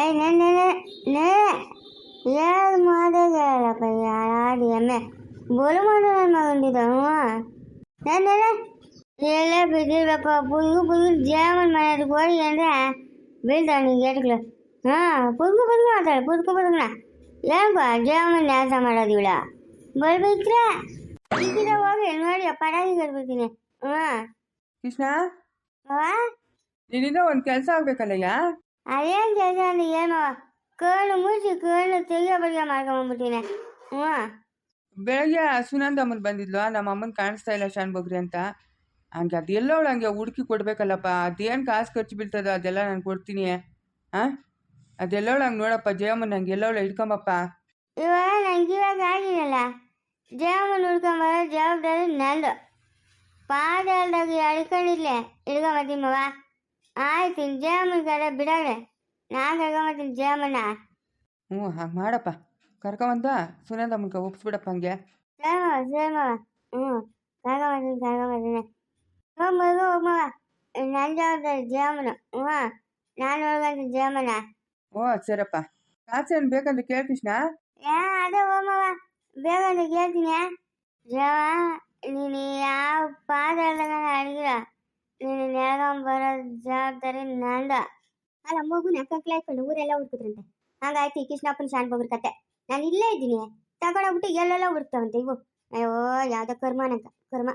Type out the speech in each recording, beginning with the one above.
ಏಯ್ ನೇ ನೇ ನೇ ಯಾರು ಮಾಡೋದಲ್ಲಪ್ಪ ಯಾರು ಎಮ್ಮೆ ಬೋಲು ಮಾಡು ನನ್ನ ಮಗಂದಿದ್ದ ನೇ ನೇ ಎಲ್ಲ ಬಿದ್ದಿಲ್ಲಪ್ಪ ಪುಲ್ಗು ಪುಲ್ಗು ಜಾಮನ್ ಮಾಡೋದು ಹೋಗಿ ಅಂದರೆ ಬೀಳ್ತಾವ ನೀನು ಗೇಟ್ಗಳು ಹಾಂ ಪುಲ್ಗು ಪುಲ್ಗು ಮಾತಾಡ ಪುಲ್ಕು ಪುಲ್ಗುನ ಏನಪ್ಪ ಜಾಮನ್ ನಾಶ ಮಾಡೋದು ಇವಳ ಬರ್ಬೇಕ್ರೆ ಈಗಿನ ಹೋಗಿ ನೋಡಿ ಪಟಾಕಿ ಕಟ್ಬಿಡ್ತೀನಿ ಹಾಂ ಕೃಷ್ಣ ಅವ ನಿನ್ನಿಂದ ಒಂದು ಕೆಲಸ ಆಗ್ಬೇಕಲ್ಲಯ್ಯ ಅದೇನು ಕೆಲಸ ಅಂದ್ರೆ ಏನು ಕಣ್ಣು ಮುಚ್ಚಿ ಕಣ್ಣು ತೆಗಿಯೋ ಬಗೆ ಮಾಡ್ಕೊಂಬಂದ್ಬಿಟ್ಟಿನಿ ಹ್ಞೂ ಬೆಳಗ್ಗೆ ಸುನಂದಮ್ಮನ್ ಬಂದಿದ್ಲು ನಮ್ಮ ಅಮ್ಮನ ಕಾಣಿಸ್ತಾ ಇಲ್ಲ ಶಾನ್ ಬಗ್ರಿ ಅಂತ ಹಂಗೆ ಅದೆಲ್ಲ ಅವಳು ಹಂಗೆ ಹುಡುಕಿ ಕೊಡ್ಬೇಕಲ್ಲಪ್ಪ ಅದೇನು ಕಾಸು ಖರ್ಚು ಬೀಳ್ತದೋ ಅದೆಲ್ಲ ನಾನು ಕೊಡ್ತೀನಿ ಹಾಂ ಅದೆಲ್ಲವಳು ಹಂಗೆ ನೋಡಪ್ಪ ಜಯಮ್ಮನ ಹಂಗೆ ಎಲ್ಲವಳು ಹಿಡ್ಕೊಂಬಪ್ಪ ಇವಾಗ ನಂಗೆ ಇವಾಗ ಆಗಿರಲ್ಲ ಜಯಮ್ಮನ ಹುಡ್ಕೊಂಬರೋ ಜವಾಬ್ದಾರಿ ನಂದು ಪಾದ ಅಲ್ದಾಗ ಅಳ್ಕೊಂಡಿರ್ಲೆ ಹಿಡ್ಕೊಂಬತ್ತೀಮವ ಆಯ್ತು ಜಯಮ್ಮನ ಕಡೆ ಬಿಡೋಣ ನಾ ಕರ್ಕೊಂಬತ್ತೀನಿ ಜಯಮ್ಮನ ಹ್ಞೂ ಹಂಗೆ ಮಾಡಪ್ಪ ಕರ್ಕೊಂಬಂದ ಸುನಂದಮ್ಮನ್ಕ ಒಪ್ಸ್ಬಿಡಪ್ಪ ಹಂಗೆ ಸೇಮವ ಸೇಮವ ಹ್ಞೂ ಕರ್ಕೊಂಬತ್ತೀನಿ ಕರ್ಕೊಂಬತ್ತೀನಿ ಹೋಗ್ಮಗ ಹೋಗ್ಮವ ನನ್ನ ಜವಾಬ್ದಾರಿ ಜಯಮ್ಮನ ಹ್ಞೂ ನಾನು ಹೋಗಂತ ಜಯಮ್ಮನ ಓ ಸರಪ್ಪ ಕಾಸು ಏನು ಬೇಕಂದ್ರೆ ಕೇಳು ಕೃಷ್ಣ ಏ ಅದೇ ಹೋಮವ ಬೇಗ ಅಂತ ಕೇಳ್ತೀನಿ ಜವ ನೀನು ಯಾವ ಪಾತ್ರದಾಗ ಅಡಗಿರ ನೀನು ನೆಳ್ಕೊಂಬರೋ ಜವಾಬ್ದಾರಿ ನಂದ ಅಲ್ಲ ಮಗುನ ಕಕ್ಲೆ ಹಾಕೊಂಡು ಊರೆಲ್ಲ ಹುಡ್ಕಿದ್ರಂತೆ ಹಂಗಾಯ್ತು ಈ ಕೃಷ್ಣಪ್ಪನ ಶಾನ್ ಬಗ್ರ ಕತೆ ನಾನು ಇಲ್ಲೇ ಇದ್ದೀನಿ ತಗೊಂಡೋಗ್ಬಿಟ್ಟು ಎಲ್ಲೆಲ್ಲ ಹುಡುಕ್ತಾವಂತೆ ಇವು ಅಯ್ಯೋ ಯಾವುದೋ ಕರ್ಮನಂತ ಕರ್ಮ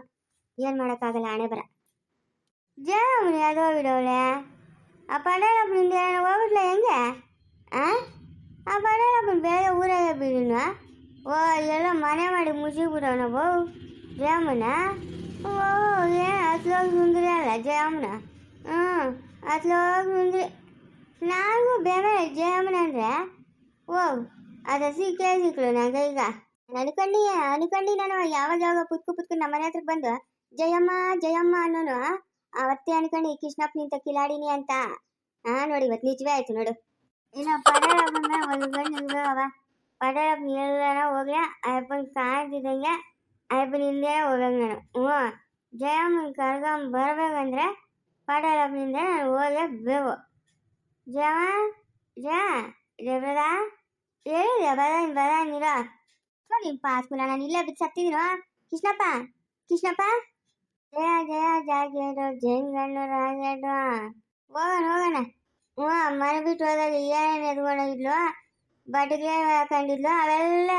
ಏನು ಮಾಡೋಕ್ಕಾಗಲ್ಲ ಹಣೆ ಬರ ಜವನಿ ಅದೋ ಬಿಡವಳೆ ಆ ಪಡೇಲಪ್ಪನಿಂದ ಏನೋ ಹೋಗ್ಬಿಟ್ಲ ಹೆಂಗೆ ಆ ಆ ಪಡೇಲಪ್ಪನ ಬೇರೆ ಊರಾಗ ಬಿಡಿನ ಓ ಎಲ್ಲ ಮನೆ ಮಾಡಿ ಮುಗಿಸ್ಬಿಡೋಣ ಬೋ ಜಯಮ್ಮನ ಅತ್ಲೋಗಿ ಸುಂದ್ರಿ ಅಲ್ಲ ಜಯಮ್ಮನ ಹ್ಞೂ ಅತ್ಲೋಗಿ ಸುಂದ್ರಿ ನಾನು ಬೇರೆ ಜಯಮ್ಮನ ಅಂದರೆ ಓ ಅದು ಸಿಕ್ಕೇ ಸಿಕ್ಕಳು ನಂಗೆ ಈಗ ಅನ್ಕೊಂಡು ಅನ್ಕೊಂಡು ನಾನು ಯಾವಾಗ ಯಾವಾಗ ಪುತ್ಕು ಪುತ್ಕು ನಮ್ಮ ಮನೆ ಹತ್ರಕ್ಕೆ ಬಂದು ಜಯಮ್ಮ ಜಯಮ್ಮ ಅನ್ನೋನು ಅವತ್ತೇ ಅನ್ಕೊಂಡು ಕೃಷ್ಣಪ್ಪ ನಿಂತ ಕಿಲಾಡಿನಿ ಅಂತ ಹಾ ನೋಡಿ ಇವತ್ತು ನಿಜವೇ ಆಯ್ತು ನೋಡು ಇನ್ನು ಪಡೇಲಪ್ಪನ ಒಂದು ಗಂಡು ಇಲ್ವವ ಪಡೇಲಪ್ಪನ ಎಲ್ಲಾರ ಹೋಗ್ಲ ಅಯ್ಯಪ್ಪನ ಕಾಣ್ತಿದ್ದಂಗೆ ಅಯ್ಯಪ್ಪನ ಹಿಂದೆ ಹೋಗ್ಬೇಕು ನಾನು ಹ್ಞೂ ಜಯಮ್ಮನ ಕರ್ಕೊಂಡ್ ಬರ್ಬೇಕಂದ್ರೆ ಪಡೇಲಪ್ಪನಿಂದ ನಾನು ಹೋಗಬೇಕು ಜಯ ಜಯ ಜಯಪ್ರದ ಹೇಳಿದೆ ಬರ ಬರ ನೀರ? ಪಾಸ್ ಪಾಸ್ಕುಲ ನಾನು ಇಲ್ಲೇ ಬಿದ್ದು ಸತ್ತಿದ್ದೀನೋ? ಕೃಷ್ಣಪ್ಪ ಕೃಷ್ಣಪ್ಪ? ಜಯ ಜಯ, ಜಾಗೇಡು ಜಂಗಣ್ಣು ರಾಗೇಡು. ಹೋಗೋಣ ಹೋಗೋಣ. ಹ್ಞೂ ಮನೆ ಬಿಟ್ಟು ಹೋದಾಗ ಏನೇನು ಎದ್ಕೊಂಡೋಗಿದ್ಲು? ಬಟ್ಟೆಗೆ ಹಾಕೊಂಡಿದ್ಲು? ಅವೆಲ್ಲ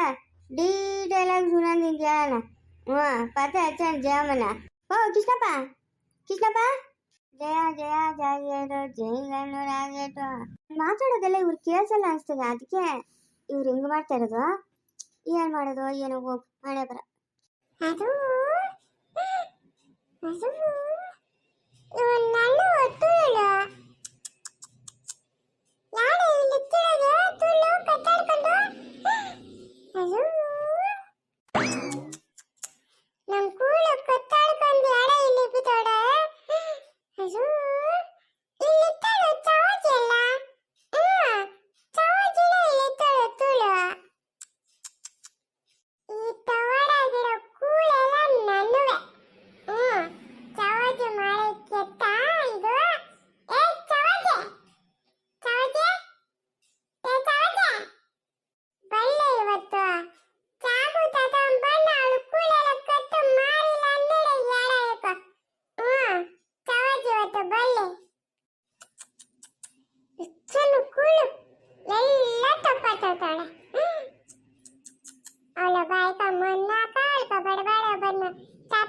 ಡೀಟೇಲ್ ಆಗಿ ಸುನಂದಿನ ಕೇಳೋಣ ಹ್ಞೂ ಪತ್ತೆ ಹಚ್ಚೋಣ ಜಯಮ್ಮನ ಓ ಕೃಷ್ಣಪ್ಪ ಕೃಷ್ಣಪ್ಪ ಜಯ ಜಯ ಜಾಗೇಡು ಜಂಗಣ್ಣು ರಾಗೇಡು ಮಾತಾಡೋದೆಲ್ಲ ಇವ್ರು ಕೇಳಿಸಲ್ಲ ಅನ್ಸ್ತದೆ ಅದಕ್ಕೆ ಇವ್ರು ಹೆಂಗ್ ಮಾಡ್ತಾ ಇರೋದು ಏನ್ ಮಾಡೋದು ಏನೋ ಹೋಗ್ ಹಣೆ ಬರ ಅದು ಅದು ನನ್ನ ತುಳು ಯಾರು ಇಲ್ಲಿ ತುಳು ತುಳು ಕಟ್ಟಾಡ್ಕೊಂಡು ಅದು ನಮ್ ಕೂಳು ಕಟ್ಟಾಡ್ಕೊಂಡು ಯಾರ ಇಲ್ಲಿ ಬಿದ್ದೋಡ ಅದು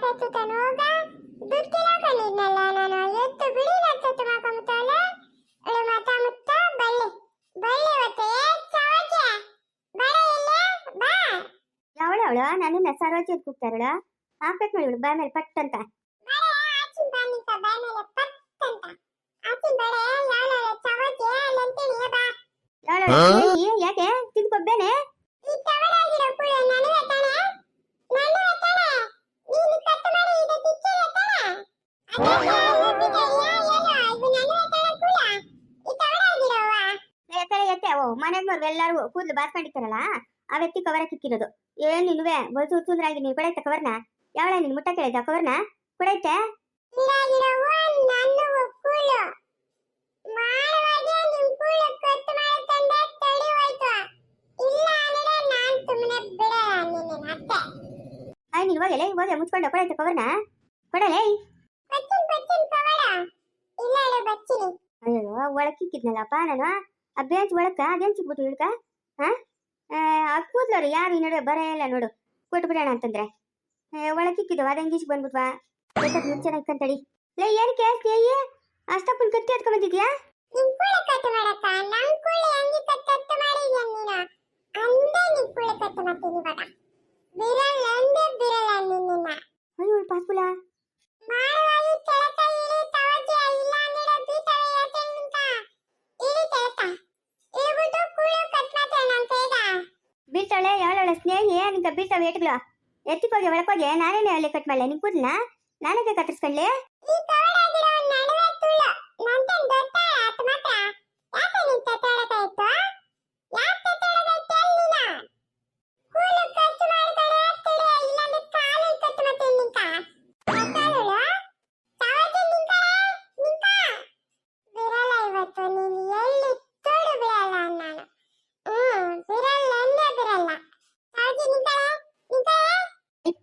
ಹೋಗ ದುಡ್ಡಿಲ್ಲ ಕಲಿದ್ನಲ್ಲ ನಾನು ಎತ್ತು ಬಿಡಿ ನಚ್ಚತ್ತು ಮಾಡ್ಕೊಂಬಿಟ್ಟವಳೆ ಅವಳು ಮತ ಮುತ್ತ ಬಳ್ಳಿ ಬಳ್ಳಿ ಏ ಚವಾಜಿ ಬರ ಇಲ್ಲ ಬಾ ಅವಳು ಅವಳು ನನ್ನನ್ನ ಸರೋಜಿ ಅಂತ ಕೂಗ್ತಾರಳ ಹಾಕ್ಬೇಕು ನೋಡಿ ಇವಳು ಬಾಯ್ ಮೇಲೆ ಪಟ್ ಅಂತ. ಬಾಯ್ ಮೇಲೆ ಪಟ್ ಅಂತ ಆಚಿನ ಬಡೆ ಯಾವಳ ಬಾ ಮೊದಲು ಬಾಸ್ ಆ ವ್ಯಕ್ತಿ ಕವರ ಕಿಕ್ಕಿರೋದು ಏನ್ ನಿಲ್ವೆ ಬಲ್ಸು ಉತ್ಸುಂದ್ರಾಗಿ ನೀನು ಕೊಡೈತೆ ಕವರ್ನ ಯಾವಳ ನೀನು ಮುಟ್ಟ ಕೇಳಿದ್ದ ಕವರ್ನ ಕೊಡೈತೆ ಅಯ್ಯ ನೀನು ಹೋಗಲೇ ಹೋಗಲೆ ಮುಚ್ಕೊಂಡು ಕೊಡೈತೆ ಕವರ್ನ ಕೊಡಲೇ? ಅಯ್ಯೋ ಒಳಕ್ಕಿಕ್ಕಿದ್ನಲ್ಲಪ್ಪ ನಾನು? ಆ ಬೆಂಚ್ ಒಳಕ್ಕ ಅದೆಂಚಿಬಿಟ್ಟು ಇಳ್ಕ? ಹಾ? ಆ ಕೂದ್ಲವ್ರು ಯಾರು ಈ ಬರೇ ಇಲ್ಲ ನೋಡು. ಕೊಟ್ಬಿಡೋಣ ಅಂತಂದ್ರೆ. ಒಳಕ್ಕೆ ಇಕ್ಕಿದ್ದವ ಅದಂಗೆ ಈಚೆ ಬಂದ್ಬಿಟ್ವಾ? ಮುಚ್ಚನ ಇಕ್ಕಂತಡಿ ಲೇ, ಏನು ಕೇಳ್ತಿ ಅಯ್ಯ ಅಷ್ಟಪ್ಪನ ಕತ್ತಿ ಎತ್ಕೊಂಡ್ ಬಂದಿದ್ಯಾ ಅಯ್ಯೋ ಪಾಸ್ಬುಲ ಬೀಳ್ತಾಳೆ ಯಾವಳ ಸ್ನೇಹಿ ನಿಂಕ ಬೀಳ್ತಾವೆ ಏಟ್ಗಳು ಎತ್ತಿಕೋಗಿ ಒಳಕೋಗಿ ನಾನೇನೆ ಅಲ್ಲಿ ಕಟ್ ಮಾಡಲೆ ನಿನ್ ಕೂದ್ಲನ್ನ? ನಾನೇ ಕತ್ತರಿಸ್ಕೊಂಡ್ಲಿ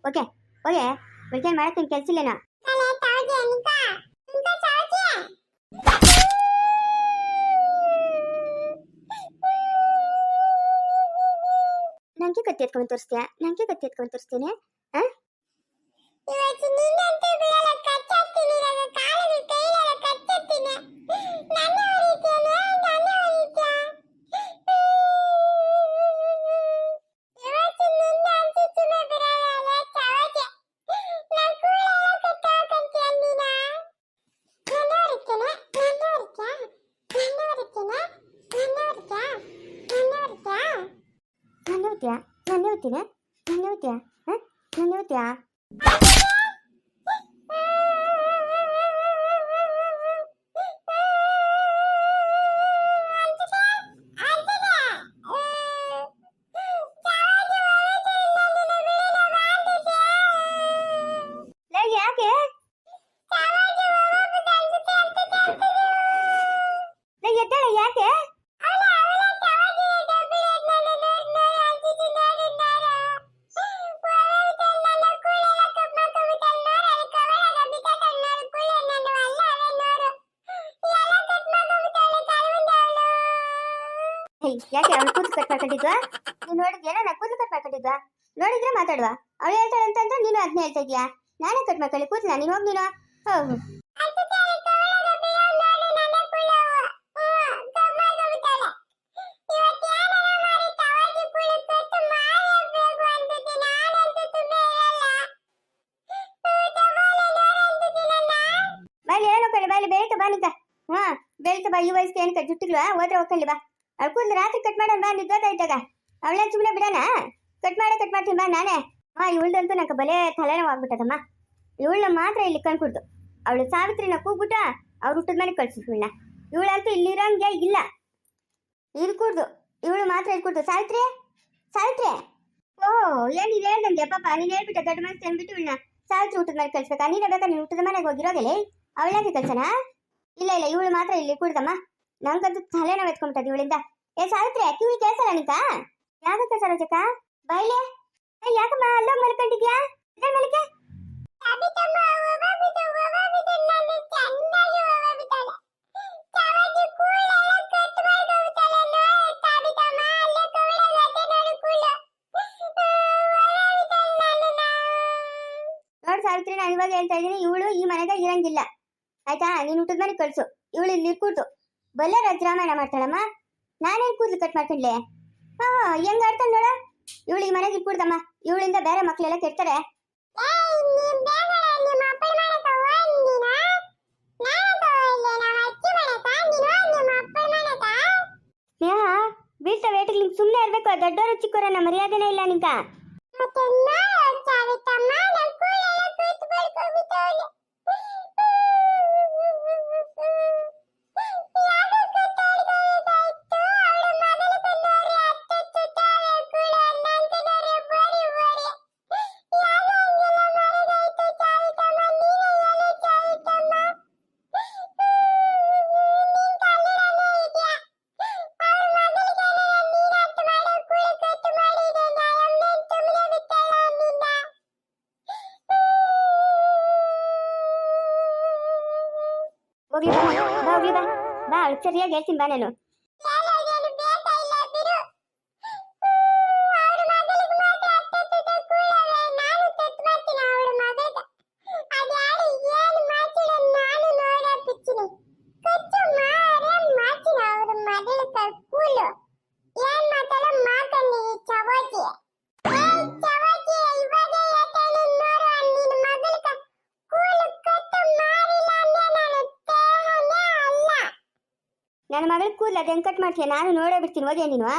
ಓಕೆ ಓಕೆ ಬೆಳಗ್ಗೆ ಮಾಡಕ್ಕೆ ಕೆಲಸ ಇಲ್ಲೇನೋ? ನಂಗೆ ಕತ್ತಿ ಎತ್ಕೊಂಡು ತೋರಿಸ್ತೀಯ? ನಂಗೆ ಕತ್ತಿ ಎತ್ಕೊಂಡು ತೋರಿಸ್ತೀನಿ ನನ್ನ ಓದ್ತೀನಿ ನನ್ನ ಓದ್ತೀಯಾ ಹಾಂ ನನ್ನ ಓದ್ತೀಯಾ ಯಾಕೆ ಅವಳು ಕೂದಲು ಕಟ್ ಮಾಡ್ಕೊಂಡಿದ್ವಾ ನೀನು ನೋಡಿದ್ಯಾ? ನಾ ಕೂದಲು ಕಟ್ ಮಾಡ್ಕೊಂಡಿದ್ವಾ? ನೋಡಿದ್ರೆ ಮಾತಾಡುವ. ಅವಳು ಹೇಳ್ತಾಳೆ ಅಂತಂದ್ರೆ ನೀನು ಅದನ್ನ ಹೇಳ್ತಾ ಇದೀಯಾ? ನಾನೇ ಕಟ್ ಮಾಡ್ಕೊಳ್ಳಿ ಕೂದಲ ನೀನು? ಹೋಗಿ ನೀನು. ಬೆಳಿತ ಬಾ ನಿಂತ. ಹಾ ಬೆಳಿತ ಬಾ. ಈ ವಯಸ್ಸಿಗೆ ಏನಕ್ಕೆ ಜುಟ್ಟಿಲ್ವಾ ಹೋದ್ರೆ ಹೋಗ್ಕೊಳ್ಳಿ ಬಾ. ಅವ್ಳು ಕೂದಲು ರಾತ್ರಿ ಕಟ್ ಮಾಡೋಣ ಬಾ ನಿದ್ದೋದಾಯ್ತಾಗ ಅವಳೇ ಸುಮ್ಮನೆ ಬಿಡೋಣ? ಕಟ್ ಮಾಡೇ ಕಟ್ ಮಾಡ್ತೀನಿ ಬಾ ನಾನೇ. ಹಾ ಇವಳ್ದಂತೂ ನಂಗೆ ಬಲೆ ತಲೆನೋವು ಆಗ್ಬಿಟ್ಟದಮ್ಮ. ಇವಳನ್ನ ಮಾತ್ರ ಇಲ್ಲಿ ಕಣ್ಕೊಡ್ತು ಅವಳು ಸಾವಿತ್ರಿನ ಕೂಗ್ಬಿಟ್ಟ ಅವ್ರು ಹುಟ್ಟದ ಮನೆಗೆ ಕಳ್ಸಿದ್ವಳ್ನ ಇವಳಂತೂ ಇಲ್ಲಿರೋಂಗೆ ಇಲ್ಲ. ಇರ್ಕೂಡ್ದು ಇವಳು ಮಾತ್ರ ಇರ್ಕೂಡ್ದು ಸಾವಿತ್ರಿ? ಸಾವಿತ್ರಿ? ಓ ಏನ್ ಇದು ಹೇಳ್ದಂಗೆ ಪಾಪ, ನೀನು ಹೇಳ್ಬಿಟ್ಟ ದೊಡ್ಡ ಮನಸ್ಸು ಅಂದ್ಬಿಟ್ಟು ಇವಳನ್ನ ಸಾವಿತ್ರಿ ಊಟದ ಮನೆಗೆ ಕಳ್ಸ್ಬೇಕಾ? ನೀನೇ ಬೇಕಾ ನೀನು ಊಟದ ಮನೆಗೆ ಹೋಗಿರೋದಿಲ್ಲ ಅವಳಾಗೆ ಕಳ್ಸನ ಇಲ್ಲ ಇಲ್ಲ, ಇವಳು ಮಾತ್ರ ಇಲ್ಲಿ ಕೂಡ್ದಮ್ಮ. ನಂಗಂತೂ ತಲೆನೋವು ಎತ್ಕೊಂಡ್ಬಿಟ್ಟದ ಇವಳಿಂದ. ಏ ಸಾವಿತ್ರಿ ಕಿವಿ ಕೇಳಿಸಲ್ಲ ನಿಂಕ ಯಾಕೆ ಸರೋಜಕ್ಕ? ಬೈಲೆ? ಏ ಯಾಕಮ್ಮ ಅಲ್ಲೋಗ್ ಮಲ್ಕೊಂಡಿದ್ಯಾ? ಇದ್ರ ಮಲಿಕೆ? ನೋಡ್ ಸಾವಿತ್ರಿ ನಾನು ಇವಾಗ ಹೇಳ್ತಾ ಇದ್ದೀನಿ ಇವಳು ಈ ಮನೆಗೆ ಇರಂಗಿಲ್ಲ. ಆಯ್ತಾ? ನೀನು ಊಟದ ಮನೆಗೆ ಕಳ್ಸು. ಇವಳು ಇಲ್ಲಿ ಇರ್ಕೂಡ್ದು ಬಲ್ಲೆ ರಾಜರಾಮಾಯಣ ಮಾಡ್ತಾಳಮ್ಮ ನಾನೇನ್ ಕೂದಲು ಕಟ್ ಮಾಡ್ಕೊಂಡ್ಲೆ ಹಾ ಹೆಂಗ್ ಆಡ್ತಾಳೆ ನೋಡ ಇವಳು ಈ ಮನೆಗೆ ಇರ್ಕೂಡ್ದಮ್ಮ ಇವಳಿಂದ ಬೇರೆ ಮಕ್ಳೆಲ್ಲ ಕೆಡ್ತಾರೆ ಸ್ನೇಹ ಬೀಳ್ತಾ ವೇಟಿಗೆ ನಿಂಗೆ ಸುಮ್ಮನೆ ಇರ್ಬೇಕು ದೊಡ್ಡವರು ಚಿಕ್ಕವರನ್ನ ಮರ್ಯಾದೆನೇ ಇಲ್ಲ ನಿಂಕ ಸರಿಯಾಗಿ ಹೇಳ್ತೀನಿ ಬಾ ನಾನು. ನನ್ನ ಮಗಳ ಕೂದಲ ಕಟ್ ಮಾಡ್ತೀಯ? ನಾನು ನೋಡೇ ಬಿಡ್ತೀನಿ ಹೋಗಿ ನೀನು?